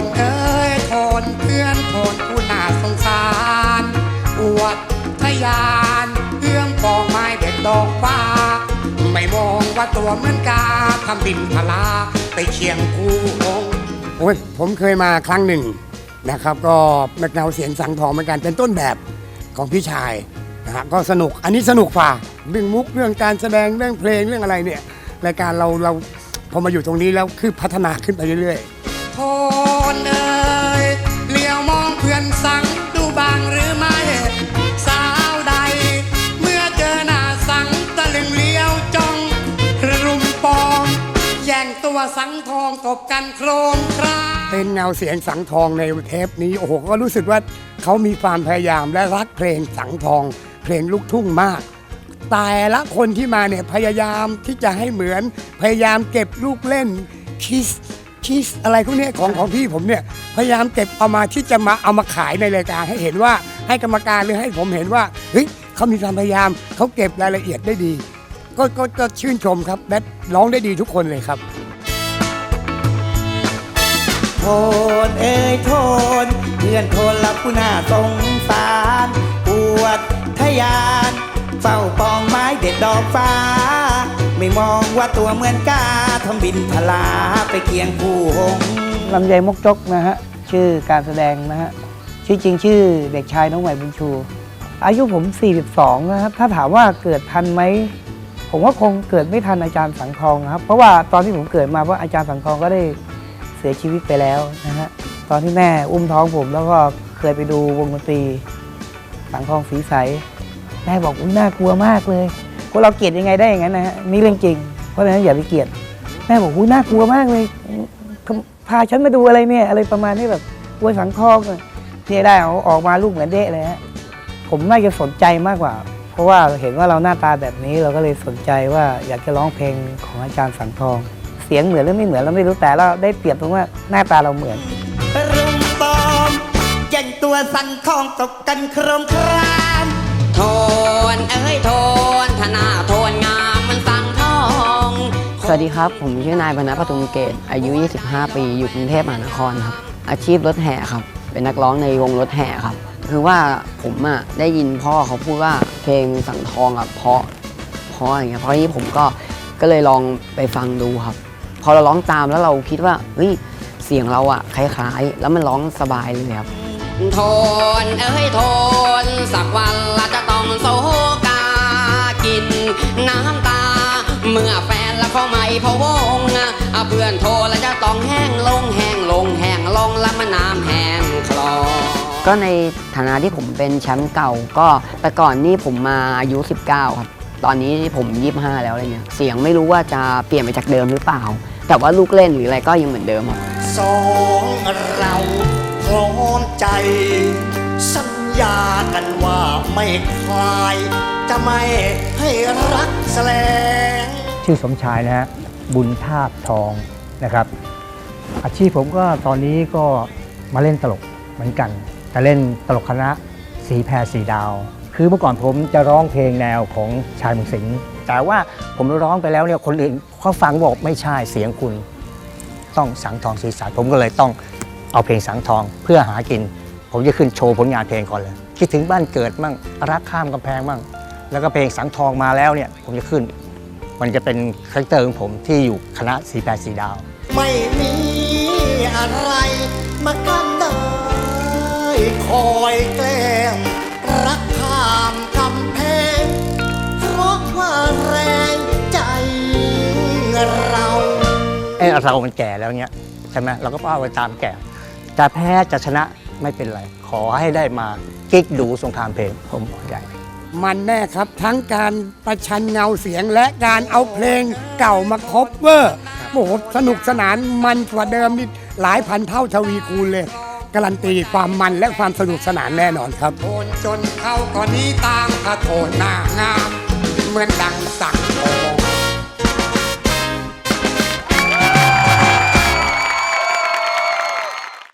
นเอ้ยโทนเพื่อนโทนผู้น่าสงสารอวดทยานเอื้อมปองไม้เด็ดดอกฟ้า ไม่มองว่าตัวเหมือนกาทำบินพลาไปเคียงคู่องโอ้ยผมเคยมาครั้งหนึ่งนะครับ ก็แมกนาวเสียงสังทองเหมือนกันเป็นต้นแบบของพี่ชายนะฮะก็สนุกอันนี้สนุกฝ่าเรื่องมุกเรื่องการแสดงเรื่องเพลงเรื่องอะไรเนี่ยรายการเราเราพอมาอยู่ตรงนี้แล้วคือพัฒนาขึ้นไปเรื่อยๆ โทนเอ่ยเลี้ยวมองเพื่อนสังดูบางหรือไม่ สาวใด เมื่อเจอหน้าสังตะลึงเลี้ยวจ้องรุมปองแย่งตัวสังทองตบกันโครมครามเป็นเงาเสียงสังทองในเทปนี้โอ้โหก็รู้สึกว่าเขามีความพยายามและรักเพลงสังทอง เพลงลูกทุ่งมากแต่ละคนที่มาเนี่ยพยายามที่จะให้เหมือนพยายามเก็บลูกเล่นคิส คิสอะไรพวกนี้ของของพี่ผมเนี่ยพยายามเก็บเอามาที่จะมาเอามาขายในรายการให้เห็นว่าให้กรรมการหรือให้ผมเห็นว่าเฮ้ยเขามีความพยายามเขาเก็บรายละเอียดได้ดี ก็ก็ก็ชื่นชมครับและร้องได้ดีทุกคนเลยครับโทนเอ้ยโทนเพื่อนโทนละผู้น่าสงสารปวดทยาน เฝ้าปองไม้เด็ดดอกฟ้า ไม่มองว่าตัวเหมือนกาทำบินทลาไปเคียงผู้หงลำไยมกจกนะฮะ ชื่อการแสดงนะฮะ ชื่อจริงชื่อเด็กชายน้องใหม่บุญชู อายุผม 42 นะครับ ถ้าถามว่าเกิดทันไหม ผมว่าคงเกิดไม่ทันอาจารย์สังทองนะครับ เพราะว่าตอนที่ผมเกิดมาเพราะอาจารย์สังทองก็ได้เสียชีวิตไปแล้วนะฮะ ตอนที่แม่อุ้มท้องผมแล้วก็เคยไปดูวงดนตรีสังทองสีใส แม่บอกอุ้ยน่ากลัวมากเลย คนเราเกลียดยังไงได้อย่างนั้นนะฮะนี่เรื่องจริง เพราะฉะนั้นอย่าไปเกลียดแม่บอกอุ้ยน่ากลัวมากเลยพาฉันมาดูอะไรเนี่ย อะไรประมาณนี้แบบอวยสังทองเนี่ยได้เอาออกมาลูกเหมือนเดะเลยฮะผมน่าจะสนใจมากกว่า เพราะว่าเห็นว่าเราหน้าตาแบบนี้เราก็เลยสนใจว่าอยากจะร้องเพลงของอาจารย์สังทอง เสียงเหมือนหรือไม่เหมือนเราไม่รู้แต่เราได้เปรียบตรงว่าหน้าตาเราเหมือนรุมปอมแย่งตัวสันทองตกกันโครมครามทอ้ยโท นธนาโทนงามมันสังทอง สวัสดีครับ ผมชื่อนายบรรณปทุมเกต อายุ 25 ปี อยู่กรุงเทพมหานครครับ อาชีพรถแห่ครับ เป็นนักร้องในวงรถแห่ครับ คือว่าผมอะได้ยินพ่อเขาพูดว่าเพลงสังทองอะเพราะเพราะอย่างเงี้ย เพราะนี้ผมก็ก็เลยลองไปฟังดูครับ พอเราร้องตามแล้วเราคิดว่าเฮ้ยเสียงเราอะคล้ายๆ แล้วมันร้องสบายเลยครับ โทนเอ้ยโทนสักวันเราจะต้องโศกากิ นน้ำตา เมื่อแฟนละเขาไม่พะวงอะเพื่อนโทรแล้วจะต้องแห้งลงแห้งลงแห้งลงแล้วมันน้ำแห้งคลอก็ในฐานะที่ผมเป็นแชมป์เก่าก็แต่ก่อนนี่ผมมาอายุ 19 ครับ ตอนนี้ผม25แล้วอะไรเงี้ยเสียงไม่รู้ว่าจะเปลี่ยนไปจากเดิมหรือเปล่า แต่ว่าลูกเล่นหรืออะไรก็ยังเหมือนเดิมครับสองเราพร้อมใจ สัญญากันว่าไม่คลาย จะไม่ให้รักแสลง ชื่อสมชายนะฮะบุญทาบทองนะครับ อาชีพผมก็ตอนนี้ก็มาเล่นตลกเหมือนกัน แต่เล่นตลกคณะสีแพรสีดาว คือเมื่อก่อนผมจะร้องเพลงแนวของชายมืองสิงห์แต่ว่าผมร้องไปแล้วเนี่ยคนอื่นเขาฟังบอกไม่ใช่เสียงคุณ ต้องสังทองสีสายผมก็เลยต้องเอาเพลงสังทองเพื่อหากิน ผมจะขึ้นโชว์ผลงานเพลงก่อนเลย คิดถึงบ้านเกิดมั่งรักข้ามกำแพงมั่ง แล้วก็เพลงสังทองมาแล้วเนี่ยผมจะขึ้น มันจะเป็นคาแรคเตอร์ของผมที่อยู่คณะสีแปดสีดาว ไม่มีอะไรมากันได้คอยแกล้งรักข้ามกำแพงเพราะว่าแรงใจเราไอ้เรามันแก่แล้วเนี่ยใช่ไหมเราก็เอาไปตามแก่จะแพ้จะชนะไม่เป็นไร ขอให้ได้มากิ๊กดูสงครามเพลงผมพอใจ มันแน่ครับ ทั้งการประชันเงาเสียงและการเอาเพลงเก่ามาคบเวอร์โอ้โหสนุกสนานมันกว่าเดิมนี่หลายพันเท่าทวีคูณเลย การันตีความมันและความสนุกสนานแน่นอนครับโนจนเข้าก่อนนี้ตามพระโทนหน้างาม เหมือนดังสัง